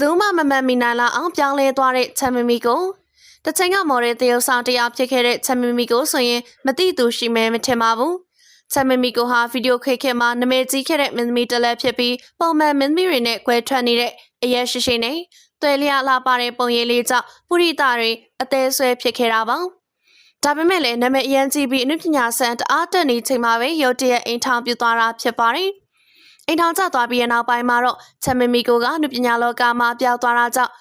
သူမှမမှန်မိနိုင်လောက်အောင်ပြောင်းလဲသွားတဲ့ချမ်မီမီကိုတချိန်ကမော်တဲ့တရုတ်ဆောင်တရားဖြစ်ခဲ့တဲ့ချမ်မီမီကိုဆိုရင်မသိသူရှိမဲမထင်ပါဘူးချမ်မီမီကိုဟာဗီဒီယိုခေတ်ခေတ်မှာနာမည်ကြီးခဲ့တဲ့မင်းသမီးတစ်လက်ဖြစ်ပြီးပုံမှန်မင်းသမီးတွေနဲ့ကွဲထွက်နေတဲ့အရက်ရှိရှိနဲ့တွယ်လျာလာပါတဲ့ပုံရိပ်လေးကြောင့်ပုရိသတွေအသေးဆွဲဖြစ်ခဲ့တာပါဒါပေမဲ့လည်းနာမည်အရန်ကြီးပြီးအနုပညာဆန်တအားတက်နေချိန်မှာပဲရုတ်တရက်အိမ်ထောင်ပြသွားတာဖြစ်ပါတယ်။ အိမ်ထောင်ကျသွားပြီးတဲ့နောက်ပိုင်းမှာတော့ချမ်မီမီကိုကအနုပညာလောကမှာပျောက်သွားတာကြောင့်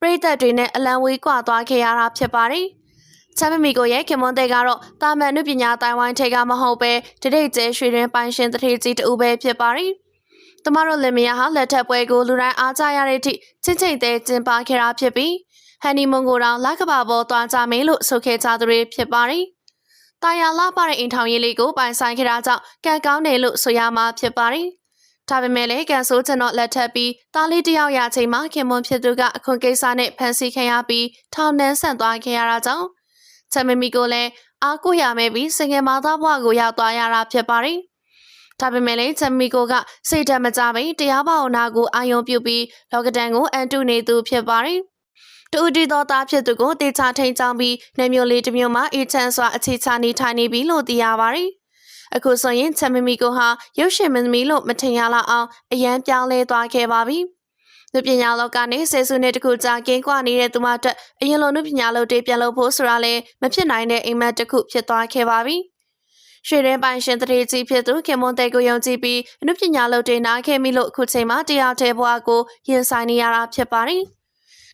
ပရိသတ်တွေနဲ့အလံဝေးကွာသွားခဲ့ရတာဖြစ်ပါတယ်။ချမ်မီမီကိုရဲ့ခင်မွန်တဲ့ကတော့တာမန်အနုပညာတိုင်ဝိုင်းထဲကမဟုတ်ပဲတတိတ်ကျဲရွှေတွင်ပိုင်ရှင်တထေကြီးတူပဲဖြစ်ပါတယ်။တမတို့လင်မယားဟာလက်ထပ်ပွဲကိုလူတိုင်းအားကြရတဲ့အထိချင်းချင်းသေးကျင်းပခဲ့တာဖြစ်ပြီးဟန်နီမွန်ကိုတောင်လက်ကဘာပေါ်သွားကြမယ်လို့ဆိုခဲ့ကြသူတွေဖြစ်ပါတယ်။တာယာလာပါတဲ့အိမ်ထောင်ရေးလေးကိုပိုင်ဆိုင်ခဲ့တာကြောင့်ကံကောင်းတယ်လို့ဆိုရမှာဖြစ်ပါတယ်။ ဒါပေမဲ့လည်းကန်ဆိုးကျွန်တော်လက်ထပ်ပြီးတားလေးတယောက်ရချိန်မှာခင်မွန်ဖြစ်သူကအခွန်ကိစ္စနဲ့ဖမ်းဆီးခံရပြီးထောင်နှန်းဆန့်သွားခဲ့ရတာကြောင့်ချမ်မမီကိုလည်းအားကိုးရမယ်ပြီးစင်ငယ်မသားဘဝကိုရောက်သွားရတာဖြစ်ပါတယ်။ဒါပေမဲ့လည်းချမ်မီကိုကစိတ်ဓာတ်မကြပဲတရားပေါနာကိုအာယုံပြုပြီးလောကဒန်ကိုအန်တုနေသူဖြစ်ပါတယ်။တူတီတော်သားဖြစ်သူကိုတေချာထိန်ချောင်းပြီးနေမျိုးလေးတစ်မျိုးမှာအေချမ်းစွာအခြေချနေထိုင်နေပြီလို့သိရပါတယ်။ အခုဆိုရင်ချမ်မီမီကိုဟာရုပ်ရှင်မင်းသမီးလို့မထင်ရလောက်အောင်အရန်ပြောင်းလဲသွားခဲ့ပါပြီ။လူပညာလောကနဲ့ဆယ်စုနှစ်တခုကြာကင်းကွာနေတဲ့သူမတက်အရင်လိုလူပညာလို့တေးပြန်လို့ဖို့ဆိုတာလည်းမဖြစ်နိုင်တဲ့အိမ်မက်တစ်ခုဖြစ်သွားခဲ့ပါပြီ။ရွှေရင်ပိုင်ရှင်တရေကြီးဖြစ်သူခင်မွန်တဲကိုယုံကြည်ပြီးအနုပညာလို့တေးနာခဲ့မိလို့အခုချိန်မှာတရားတဲဘွားကိုရင်ဆိုင်နေရတာဖြစ်ပါတယ်။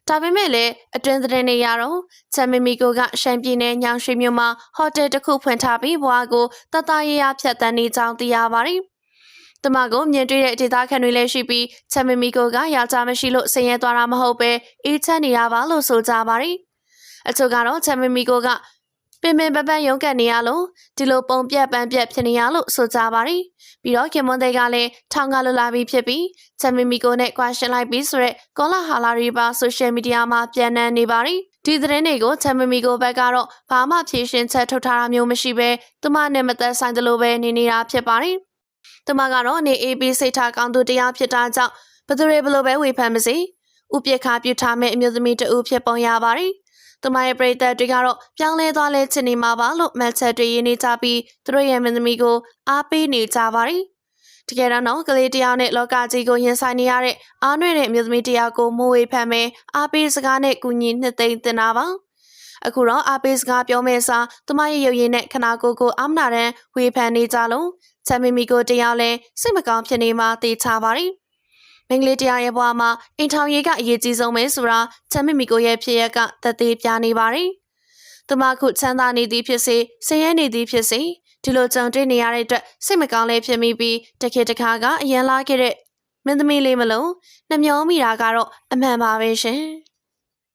ဒါပေမဲ့လည်းအတွင်းသတင်းတွေရတော့ချမ်မီမီကိုကရှမ်းပြည်နယ်ညောင်ရွှေမြို့မှာဟိုတယ်တစ်ခုဖွင့်ထားပြီးဘွားကိုတတရရဖြတ်တန်းနေကြောင်းသိရပါတယ်။တမကိုမြင်တွေ့တဲ့ဒေသခံတွေလည်းရှိပြီးချမ်မီမီကိုကယောက်ျားမရှိလို့ဆင်းရဲသွားတာမဟုတ်ပဲအေးချမ်းနေတာပါလို့ဆိုကြပါတယ်။အချို့ကတော့ချမ်မီမီကိုက ပင်ပင်ပပန်းရုံးကန်နေရလို့ဒီလိုပုံပြက်ပန်းပြက်ဖြစ်နေရလို့ဆိုကြပါတယ်။ပြီးတော့ခင်မွန်တဲ့ကလည်းထောင်ကလွလာပြီးဖြစ်ပြီးချမ်မီမီကိုနဲ့ကွာရှင်းလိုက်ပြီးဆိုရက်ကောလာဟာလာရီပါဆိုရှယ်မီဒီယာမှာပြန်နှံနေပါတယ်။ဒီသတင်းတွေကိုချမ်မီမီကိုဘက်ကတော့ဘာမှဖြေရှင်းချက်ထုတ်ထားတာမျိုးမရှိဘဲသူမနဲ့မသက်ဆိုင်သလိုပဲနေနေတာဖြစ်ပါတယ်။သူမကတော့နေ AB စိတ်ထားကောင်းသူတရားဖြစ်တာကြောင့်ဘသူတွေဘလို့ပဲဝေဖန်မစေဥပိ္ပခါပြုထားမဲ့အမျိုးသမီးတဦးဖြစ်ပုံရပါတယ်။ သူမရဲ့ပရိသတ်တွေကတော့ပြောင်းလဲသွားလဲချင်နေမှာပါလို့မန်ချက်တွေရင်းနေကြပြီးသူတို့ရဲ့မင်းသမီးကိုအားပေးနေကြပါတယ်။တကယ်တော့ကလေးတယောက်နဲ့လောကကြီးကိုရင်ဆိုင်နေရတဲ့အားနွေတဲ့အမျိုးသမီးတယောက်ကိုမိုးဝေဖန်မယ်အားပေးစကားနဲ့ကူညီနှစ်သိမ့်တင်တာပါ။အခုတော့အားပေးစကားပြောမယ့်စာသူမရဲ့ရုပ်ရည်နဲ့ခနာကိုကိုအာမနာတန်ဝေဖန်နေကြလို့ချမ်မီမီကိုတယောက်လဲစိတ်မကောင်းဖြစ်နေမှသိချပါတယ်။ မင်္ဂလေးတရားရဲ့ဘဝမှာအိမ်ထောင်ရေးကအရေးကြီးဆုံးပဲဆိုတာချမ်းမမီကိုရဲ့ဖြစ်ရကသက်သေးပြနေပါတယ်။သူမခုချမ်းသာနေသည်ဖြစ်စေဆင်းရဲနေသည်ဖြစ်စေဒီလိုကြုံတွေ့နေရတဲ့အတွက်စိတ်မကောင်းလဲဖြစ်မိပြီးတခေတခါကအရန်လာခဲ့တဲ့မင်းသမီးလေးမလုံးနှမျောမိတာကတော့အမှန်ပါပဲရှင်။